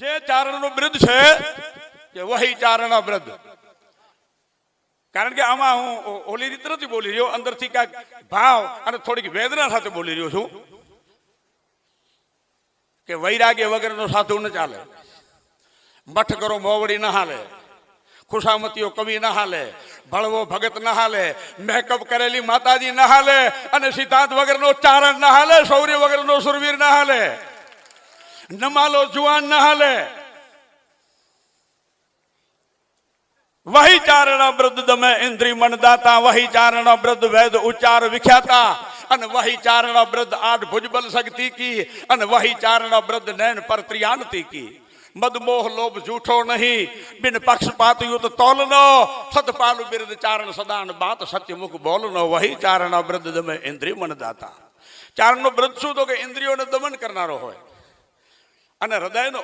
જે ચારણનો બ્રદ છે કે વહી ચારણ બ્રદ કારણ કે આમાં હું ઓલી રીતે નથી બોલી રહ્યો, અંદરથી કાંઈક ભાવ અને થોડીક વેદના સાથે બોલી રહ્યો છું કે વૈરાગ્ય વગરનો સાધુ ન ચાલે. મઠ કરો, મોવડી ન હાલે. ખુશામતીઓ, કવિ ન હાલે. ભળવો, ભગત ના હાલે. મેકઅપ કરેલી માતાજી ના હાલે. અને સિદ્ધાંત વગરનો ચારણ ના હાલે. શૌર્ય વગરનો સુરવીર ન હાલે. નમાલો જુવાન ન હાલે. વહી ચારણ વૃદ્ધ દમે ઇન્દ્રી મન દાતા વહી ચારણ વૃદ્ધ વેદ ઉચ્ચાર વિખ્યાતા, અને વહી ચારણ વૃદ્ધ આઠ ભુજબલ શક્તિ કી, અને વહી ચારણ વૃદ્ધ નૈન પર ત્રિયાનતી કી. મદમોહ લોભ જૂઠો નહીં, બિન પક્ષપાત યુત તોલનો, સતપાલુ બિરદ ચારણ સદાન બાત સત્ય મુખ બોલનો વહી ચારણ વૃદ્ધ દમે ઇન્દ્રિ મન દાતા. ચારણનો વૃદ્ધ શું તો કે ઇન્દ્રિયોને દમન કરનારો હોય. અને હૃદયનો